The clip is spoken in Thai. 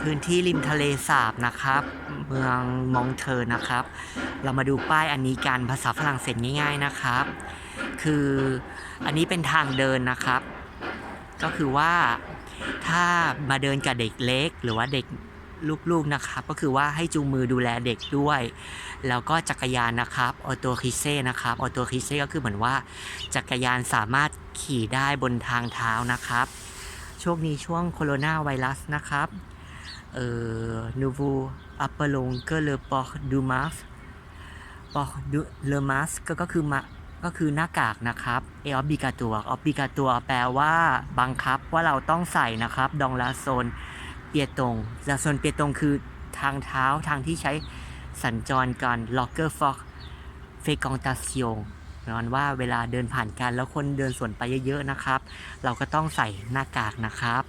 พื้นที่ริมทะเลสาบนะครับ เมืองมองเทอร์นะครับ เรามาดูป้ายอันนี้กันภาษาฝรั่งเศสง่าย ๆนะครับ คืออันนี้เป็นทางเดินนะครับ ก็คือว่าถ้ามาเดินกับเด็กเล็ก หรือว่าเด็กลูกๆนะครับก็คือว่าให้จูงมือดูแลเด็กด้วย แล้วก็จักรยานนะครับออโตคิเซ่นะครับออโตคิเซ่ก็คือเหมือนว่า จักรยานสามารถขี่ได้บนทางเท้านะครับ ช่วงนี้ช่วงโคโรนาไวรัสนะครับ เอ่อ nouveau appelons que le port du masque port du le masque ก็ก็คือมาก็คือหน้ากากนะครับ e obligatoire obligatoire แปลว่าบังคับว่าเราต้องใส่นะครับ ดองลาโซนเปียตงลาโซนเปียตงคือทางเท้าทางที่ใช้สัญจรกัน locker for fréquentation หมายค นอนว่าเวลาเดินผ่านกันแล้วคนเดินสวนไปเยอะๆนะครับ เราก็ต้องใส่หน้ากากนะครับ